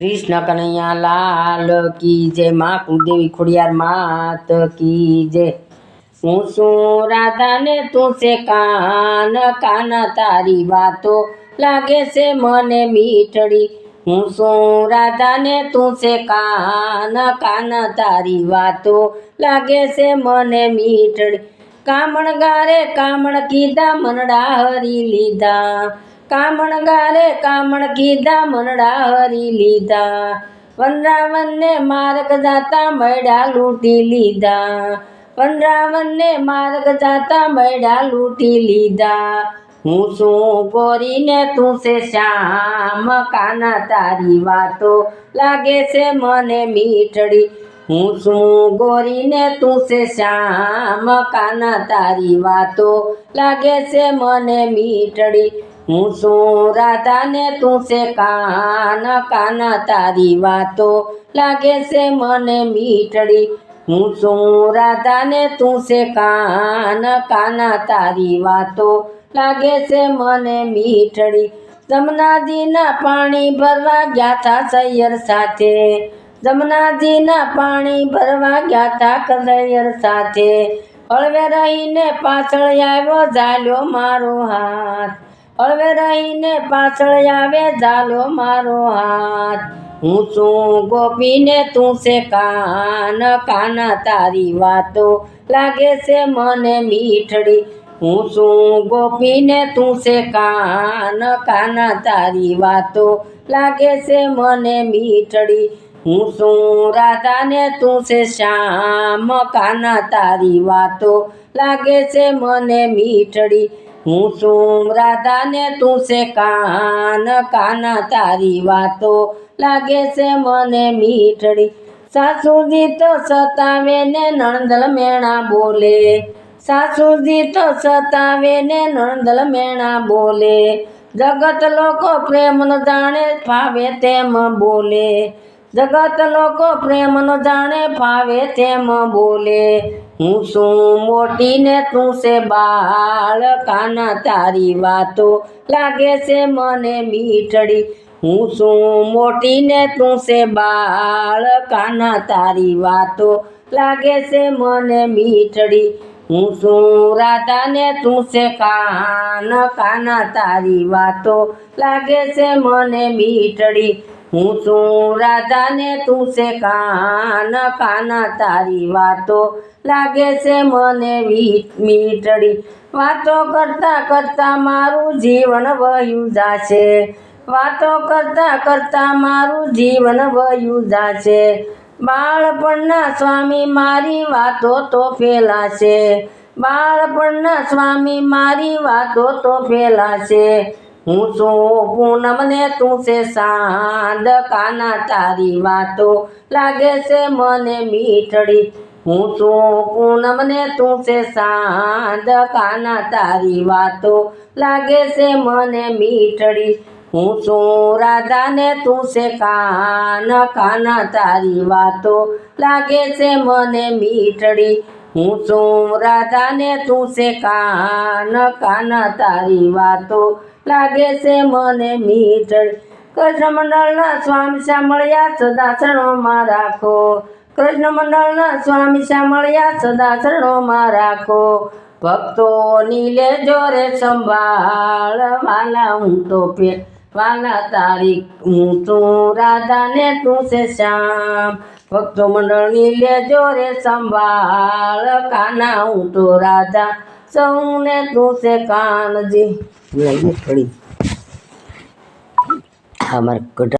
કૃષ્ણ કનૈયા લાલ કી જય, માં કુળદેવી ખોડિયાર માત કી જય. હું શું રાધાને તું છે કાન કાન તારી વાતો લાગે છે મને મીઠડી. હું શું રાધાને તું છે કાન કાન તારી વાતો લાગે છે મને મીઠડી. કામણ ગારે કામણ કીધા મનડા હરી લીધા. કામણ ગારે કામણ કીધા મનડા હરી લીધા. વનરાવનને માર્ગ જાતા મૈડા લૂંટી લીધા. વનરાવનને માર્ગ જાતા મૈડા લૂંટી લીધા. હું શું ગોરીને તું છે શ્યામ? કાના તારી વાતો લાગે છે મને મીઠડી. હું શું ગોરીને તું છે શ્યામ? કાના તારી વાતો લાગે છે મને મીઠડી. હું શું રાધાને તું છે કાન, કાના તારી વાતો લાગે છે મને મીઠડી. હું શું રાધાને તું છે કાન, કાના તારી વાતો લાગે છે મને મીઠડી. જમનાજીના પાણી ભરવા ગયા થા સૈયર સાથે. જમનાજીના પાણી ભરવા ગયા થા કસૈયર સાથે. હળવે રહીને પાછળ આવ્યો, ઝાલ્યો મારો હાથ. હળવે રહીને પાછળ આવે, ઝાલો મારો હાથ, હું શું ગોપીને તું છે કાન, કાના તારી વાતો લાગે છે મને મીઠડી. હું શું ગોપીને તું છે કાન, કાના તારી વાતો લાગે છે મને મીઠડી. હું શું રાધાને તું છે શ્યામ, કાના તારી વાતો લાગે છે મને મીઠડી. હું શું રાધાને તું છે કાન, કાના તારી વાતો લાગે છે મને મીઠડી. સાસુજી તો સતાવે ને નણંદલ મેણા બોલે. સાસુજી તો સતાવે ને નણંદલ મેણા બોલે. જગત લોકો પ્રેમ ન જાણે ફાવે તેમ બોલે. જગત લોકો પ્રેમ ન જાણે ફાવે તેમ બોલે. હું શું મોટીને તું છે બાળ કાના તારી વાતો? લાગે છે મને મીઠડી. હું શું મોટીને તું છે બાળ કાના તારી વાતો? લાગે છે મને મીઠડી. હું શું રાધાને તું છે કાન કાના તારી વાતો? લાગે છે મને મીઠડી. હું શું રાધાને તું છે કાન કાના? તારી વાતો લાગે છે મને મીટડી વાતો કરતા કરતા મારું જીવન વયું જાશે. વાતો કરતા કરતા મારું જીવન વયું જાશે. બાળપણના સ્વામી મારી વાતો તો ફેલાશે. બાળપણના સ્વામી મારી વાતો તો ફેલાશે. હું શું પૂનમને તું છે સાંદ, કાના તારી વાતો લાગે છે મને મીઠડી. હું શું પૂનમને તું છે સાંદ, કાના તારી વાતો લાગે છે મને મીઠડી. હું શું રાધાને તું છે કાન, કાના તારી વાતો લાગે છે મને મીઠડી. હું શું રાધાને તું છે કાન કાના? તારી વાતો લાગે છે મને મીઠળ. કૃષ્ણ મંડળના સ્વામી સાંભળ્યા સદા શરણોમાં રાખો. કૃષ્ણ મંડળના સ્વામી સાંભળ્યા સદા શરણોમાં રાખો. ભક્તો નીલે જોરે સંભાળ, વાલા હું તો પે, વાલા તારી, હું તું રાધાને તું છે શ્યામ. ભક્તો મંડળની લેજો રે સંભાળ, કાના હું તો રાજા, સૌને તું છે કાનજી. લઈએ થોડી અમારે કઢા